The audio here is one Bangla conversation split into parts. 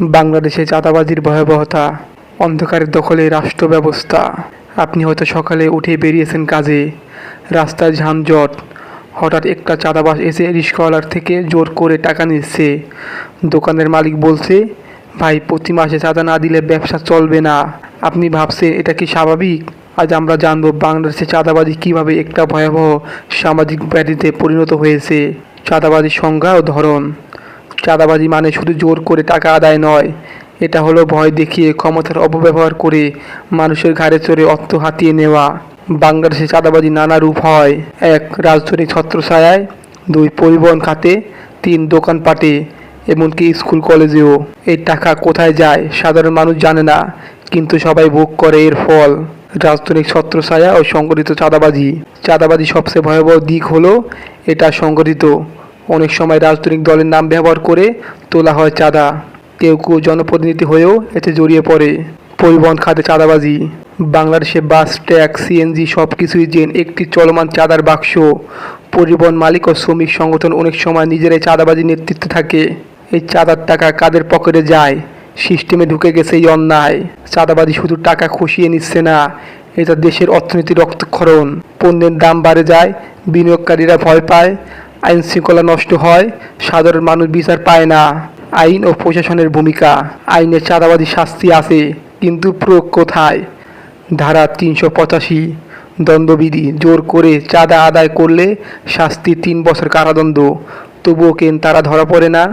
বাংলাদেশে চাঁদাবাজির ভয়াবহতা, অন্ধকারের দখলে রাষ্ট্র ব্যবস্থা। আপনি হয়তো সকালে উঠে বেরিয়েছেন কাজে। রাস্তায় যানজট। হঠাৎ একটা চাঁদাবাস এসে রিক্সাওয়ালার থেকে জোর করে টাকা নিচ্ছে। দোকানের মালিক বলছে, ভাই, প্রতি মাসে চাঁদা না দিলে ব্যবসা চলবে না। আপনি ভাবছেন এটা কি স্বাভাবিক? আজ আমরা জানব বাংলাদেশে চাঁদাবাজি কীভাবে একটা ভয়াবহ সামাজিক ব্যাধিতে পরিণত হয়েছে। চাঁদাবাজির সংজ্ঞা ও ধরন। চাঁদাবাজি মানে শুধু জোর করে টাকা আদায় নয়। এটা হলো ভয় দেখিয়ে ক্ষমতার অপব্যবহার করে মানুষের ঘাড়ে চড়ে অর্থ হাতিয়ে নেওয়া। বাংলাদেশে চাঁদাবাজি নানা রূপ হয়। এক রাজনৈতিক ছত্রছায়ায় দুই পরিবহন খাতে, তিন দোকানপাটে, এমনকি স্কুল কলেজেও। এই টাকা কোথায় যায় সাধারণ মানুষ জানে না, কিন্তু সবাই ভোগ করে এর ফল। রাজনৈতিক ছত্রছায়া ও সংগঠিত চাঁদাবাজি। চাঁদাবাজি সবচেয়ে ভয়াবহ দিক হলো এটা সংগঠিত অনেক সময় রাজনৈতিক দলের নাম ব্যবহার করে তোলা হয় চাঁদা। কেউ কেউ জনপ্রতিনিধি হয়েও এতে জড়িয়ে পড়ে। পরিবহন খাতে চাঁদাবাজি, বাংলাদেশে বাস, ট্যাক্স সিএনজি সব কিছুই যেন একটি চলমান চাঁদার বাক্স। পরিবহন মালিক ও শ্রমিক সংগঠন অনেক সময় নিজেরাই চাঁদাবাজি নেতৃত্বে থাকে। এই চাঁদার টাকা কাদের পকেটে যায়? সিস্টেমে ঢুকে গেছে এই অন্যায়। চাঁদাবাজি শুধু টাকা খসিয়ে নিচ্ছে না, এটা দেশের অর্থনীতি রক্তক্ষরণ। পণ্যের দাম বাড়ে যায়, বিনিয়োগকারীরা ভয় পায় আইন শৃঙ্খলা নষ্ট হয়, সাধারণ মানুষ বিচার পায় না। আইন ও প্রশাসনের ভূমিকা, আইনের চাঁদাবাজি শাস্তি আছে, কিন্তু প্রয়োগ কোথায়? ধারা তিনশো পঁচাশি, দণ্ডবিধি জোর করে চাঁদা আদায় করলে শাস্তি তিন বছর কারাদণ্ড, তবুও কেন তারা ধরা পড়ে না?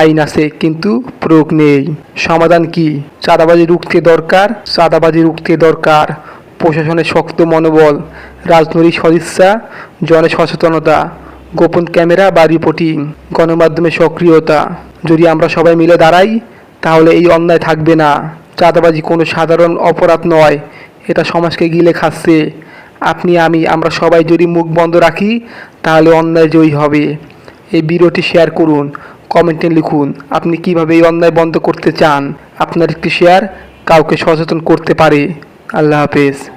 আইন আছে, কিন্তু প্রয়োগ নেই। সমাধান কি? চাঁদাবাজি রুখতে দরকার? চাঁদাবাজি রুখতে দরকার। প্রশাসনের শক্ত মনোবল, রাজনৈতিক সদিচ্ছা জনের সচেতনতা গোপন ক্যামেরা বা রিপোর্টিং, গণমাধ্যমে সক্রিয়তা। যদি আমরা সবাই মিলে দাঁড়াই, তাহলে এই অন্যায় থাকবে না। চাঁদাবাজি কোনো সাধারণ অপরাধ নয়, এটা সমাজকে গিলে খাচ্ছে। আপনি, আমি, আমরা সবাই যদি মুখ বন্ধ রাখি, তাহলে অন্যায় জয়ী হবে। এই ভিডিওটি শেয়ার করুন, কমেন্টে লিখুন, আপনি কীভাবে এই অন্যায় বন্ধ করতে চান? আপনার একটি শেয়ার কাউকে সচেতন করতে পারে। আল্লাহ হাফেজ।